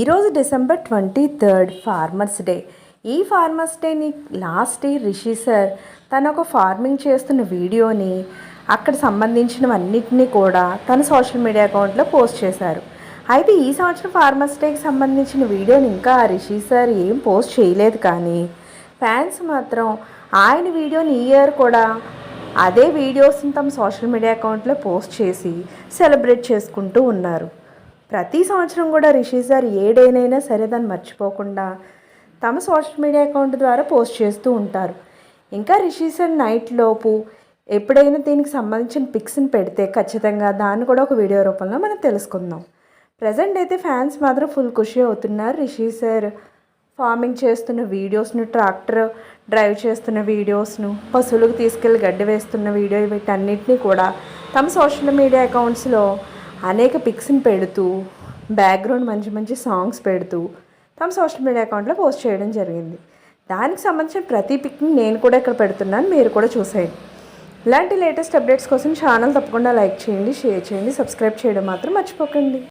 ఈరోజు December twenty third farmers day. ఈ farmers డేని లాస్ట్ డే రిషి సార్ తన ఒక ఫార్మింగ్ చేస్తున్న వీడియోని అక్కడ సంబంధించినవన్నిటినీ కూడా తన సోషల్ మీడియా అకౌంట్లో పోస్ట్ చేశారు. అయితే ఈ సంవత్సరం ఫార్మర్స్ డేకి సంబంధించిన వీడియోని ఇంకా రిషి సార్ ఏం పోస్ట్ చేయలేదు కానీ ఫ్యాన్స్ మాత్రం ఆయన వీడియోని ఈ ఇయర్ కూడా అదే వీడియోస్ని తమ సోషల్ మీడియా అకౌంట్లో పోస్ట్ చేసి సెలబ్రేట్ చేసుకుంటూ ఉన్నారు. ప్రతి సంవత్సరం కూడా రిషి సార్ ఏ డేనైనా సరే దాన్ని మర్చిపోకుండా తమ సోషల్ మీడియా అకౌంట్ ద్వారా పోస్ట్ చేస్తూ ఉంటారు. ఇంకా రిషి సార్ నైట్ లోపు ఎప్పుడైనా దీనికి సంబంధించిన పిక్స్ని పెడితే ఖచ్చితంగా దాన్ని కూడా ఒక వీడియో రూపంలో మనం తెలుసుకుందాం. ప్రజెంట్ అయితే ఫ్యాన్స్ మాత్రం ఫుల్ ఖుషి అవుతున్నారు. రిషి సార్ ఫార్మింగ్ చేస్తున్న వీడియోస్ను ట్రాక్టర్ డ్రైవ్ చేస్తున్న వీడియోస్ను పశువులకు తీసుకెళ్ళి గడ్డి వేస్తున్న వీడియో వీటన్నిటిని కూడా తమ సోషల్ మీడియా అకౌంట్స్లో అనేక పిక్స్ని పెడుతూ బ్యాక్గ్రౌండ్ మంచి మంచి సాంగ్స్ పెడుతూ తమ సోషల్ మీడియా అకౌంట్లో పోస్ట్ చేయడం జరిగింది. దానికి సంబంధించిన ప్రతి పిక్ని నేను కూడా ఇక్కడ పెడుతున్నాను. మీరు కూడా చూసేయండి. ఇలాంటి లేటెస్ట్ అప్డేట్స్ కోసం ఛానల్ తప్పకుండా లైక్ చేయండి షేర్ చేయండి సబ్స్క్రైబ్ చేయడం మాత్రం మర్చిపోకండి.